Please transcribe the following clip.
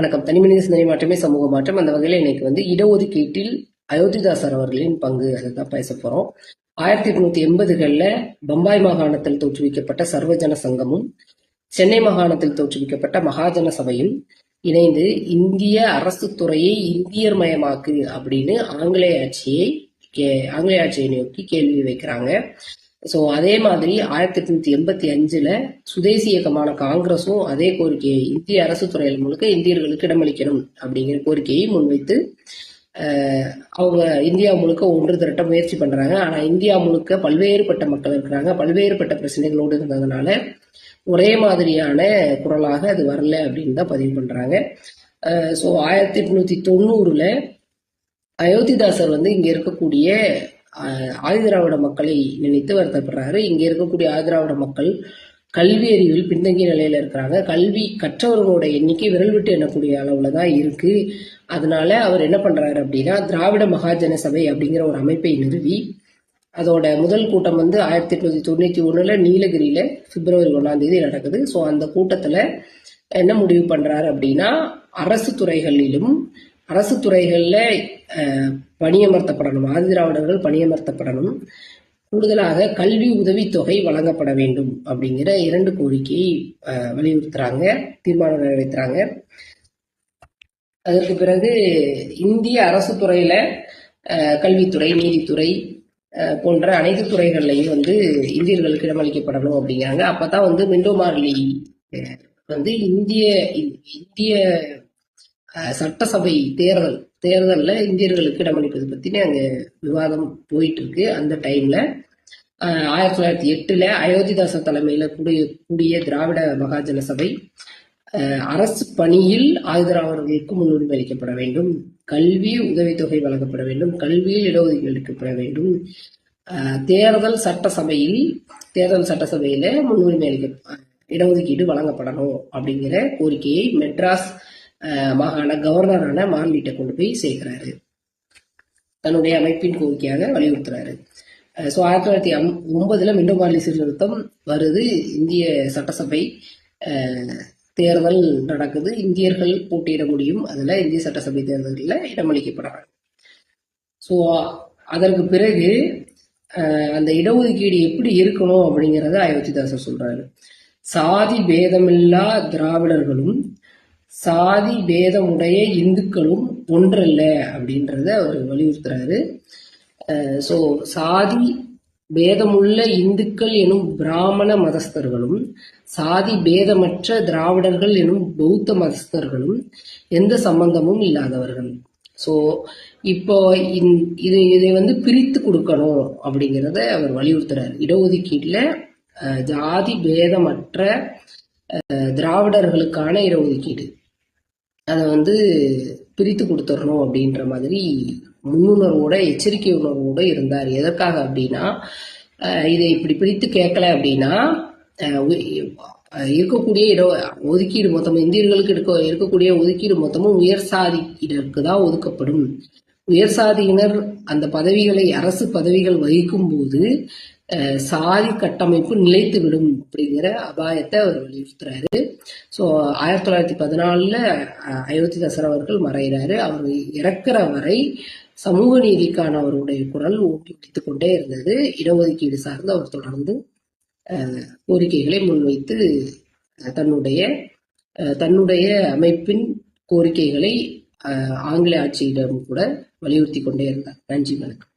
வணக்கம். தனிமனித சிந்தனை மாற்றமே சமூக மாற்றம். அந்த வகையில் இன்னைக்கு வந்து இடஒதுக்கீட்டில் அயோத்திதாசர் அவர்களின் பங்கு அதை தான் பேச போறோம். ஆயிரத்தி எட்நூத்தி எண்பதுகள்ல பம்பாய் மாகாணத்தில் தோற்றுவிக்கப்பட்ட சர்வஜன சங்கமும் சென்னை மாகாணத்தில் தோற்றுவிக்கப்பட்ட மகாஜன சபையும் இணைந்து இந்திய அரசு துறையை இந்தியர் மயமாக்கு அப்படின்னு ஆங்கிலேய ஆட்சியை கே ஆங்கிலேய ஆட்சியை நோக்கி கேள்வி வைக்கிறாங்க. ஸோ அதே மாதிரி ஆயிரத்தி எட்நூத்தி எண்பத்தி அஞ்சுல சுதேசி இயக்கமான காங்கிரஸும் அதே கோரிக்கையை இந்திய அரசு துறையில் முழுக்க இந்தியர்களுக்கு இடமளிக்கணும் அப்படிங்கிற கோரிக்கையை முன்வைத்து அவங்க இந்தியா முழுக்க ஒன்று திரட்ட முயற்சி பண்றாங்க. ஆனா இந்தியா முழுக்க பல்வேறுபட்ட மக்கள் இருக்கிறாங்க. பல்வேறுபட்ட பிரச்சனைகளோடு இருந்ததுனால ஒரே மாதிரியான குரலாக அது வரல அப்படின்னு தான் பதிவு பண்றாங்க. ஸோ ஆயிரத்தி எட்நூத்தி தொண்ணூறுல அயோத்திதாசர் வந்து இங்க இருக்கக்கூடிய ஆதிதிராவிட மக்களை நினைத்து வருத்தப்படுறாரு. இங்கே இருக்கக்கூடிய ஆதிதிராவிட மக்கள் கல்வி அறிவில் பின்தங்கிய நிலையில இருக்கிறாங்க. கல்வி கற்றவர்களோட எண்ணிக்கை விரல் விட்டு எண்ணக்கூடிய அளவுல தான் இருக்கு. அதனால அவர் என்ன பண்றாரு அப்படின்னா திராவிட மகாஜன சபை அப்படிங்கிற ஒரு அமைப்பை நிறுவி அதோட முதல் கூட்டம் வந்து ஆயிரத்தி எட்நூத்தி தொண்ணூத்தி ஒண்ணுல நீலகிரியில பிப்ரவரி ஒன்றாந்தேதி நடக்குது. ஸோ அந்த கூட்டத்துல என்ன முடிவு பண்றாரு அப்படின்னா அரசு துறைகளிலும் அரசு துறைகளில் பணியமர்த்தப்படணும். ஆதிதிராவிடர்கள் பணியமர்த்தப்படணும். கூடுதலாக கல்வி உதவித்தொகை வழங்கப்பட வேண்டும் அப்படிங்கிற இரண்டு கோரிக்கையை வலியுறுத்துறாங்க தீர்மானம் நிறைவேற்றுறாங்க அதற்கு பிறகு இந்திய அரசு துறையில கல்வித்துறை நீதித்துறை போன்ற அனைத்து துறைகள்லையும் வந்து இந்தியர்களுக்கு இடமளிக்கப்படணும் அப்படிங்கிறாங்க. அப்பதான் வந்து மிண்டோ மார்லி வந்து இந்திய இந்திய சட்டசபை தேர்தல் தேர்தலில் இந்தியர்களுக்கு இடமளிப்பது பற்றின அங்கே விவாதம் போயிட்டு இருக்கு அந்த டைம்ல ஆயிரத்தி தொள்ளாயிரத்தி எட்டுல அயோத்திதாச தலைமையில கூடிய கூடிய திராவிட மகாஜன சபை அரசு பணியில் ஆதரவாளர்களுக்கு முன்னுரிமை அளிக்கப்பட வேண்டும். கல்வி உதவித்தொகை வழங்கப்பட வேண்டும். கல்வியில் இடஒதுக்கீடு அளிக்கப்பட வேண்டும். தேர்தல் சட்டசபையில் தேர்தல் சட்டசபையில முன்னுரிமை அளிக்க இடஒதுக்கீடு வழங்கப்படணும் அப்படிங்கிற கோரிக்கையை மெட்ராஸ் மாகாண கவர்னரான மார்லிட்ட கொண்டு போய் சேர்க்கிறாரு. தன்னுடைய அமைப்பின் கோரிக்கையாக வலியுறுத்துறாரு. ஸோ ஆயிரத்தி தொள்ளாயிரத்தி ஒன்பதுல மீண்டும் மார்லி சீர்திருத்தம் வருது. இந்திய சட்டசபை தேர்தல் நடக்குது. இந்தியர்கள் போட்டியிட முடியும். அதில் இந்திய சட்டசபை தேர்தலில் இடமளிக்கப்படுறாங்க ஸோ அதற்கு பிறகு அந்த இடஒதுக்கீடு எப்படி இருக்கணும் அப்படிங்கிறத அயோத்திதாசர் சொல்றாரு. சாதி பேதமில்லா திராவிடர்களும் சாதி பேதமுடைய இந்துக்களும் ஒன்றல்ல அப்படின்றத அவர் வலியுறுத்துறாரு. ஸோ சாதி பேதமுள்ள இந்துக்கள் எனும் பிராமண மதஸ்தர்களும் சாதி பேதமற்ற திராவிடர்கள் எனும் பௌத்த மதஸ்தர்களும் எந்த சம்பந்தமும் இல்லாதவர்கள். ஸோ இப்போ இது இதை வந்து பிரித்து கொடுக்கணும் அப்படிங்கிறத அவர் வலியுறுத்துறாரு. இடஒதுக்கீட்டில் ஜாதி பேதமற்ற திராவிடர்களுக்கான இடஒதுக்கீடு. அதை வந்து பிரித்து கொடுத்துடணும் அப்படின்ற மாதிரி முன்னுணர்வோட எச்சரிக்கை உணர்வோட இருந்தார். எதற்காக அப்படின்னா இதை இப்படி பிரித்து கேட்கல அப்படின்னா இருக்கக்கூடிய இட ஒதுக்கீடு மொத்தம் இந்தியர்களுக்கு இருக்க இருக்கக்கூடிய ஒதுக்கீடு மொத்தமும் உயர் சாதியினருக்கு தான் ஒதுக்கப்படும். உயர் சாதியினர் அந்த பதவிகளை அரசு பதவிகள் வகிக்கும் போது சாதி கட்டமைப்பு நிலைத்து விடும் அப்படிங்கிற அபாயத்தை அவர் வலியுறுத்துறாரு. ஸோ ஆயிரத்தி தொள்ளாயிரத்தி பதினாலுல அயோத்திதாசர் அவர்கள் மறைகிறாரு. அவர் இறக்குற வரை சமூக நீதிக்கான அவருடைய குரல் ஊட்டி பிடித்து கொண்டே இருந்தது. இடஒதுக்கீடு சார்ந்து அவர் தொடர்ந்து கோரிக்கைகளை முன்வைத்து தன்னுடைய தன்னுடைய அமைப்பின் கோரிக்கைகளை ஆங்கில ஆட்சியிடம் கூட வலியுறுத்தி கொண்டே இருந்தார் நன்றி வணக்கம்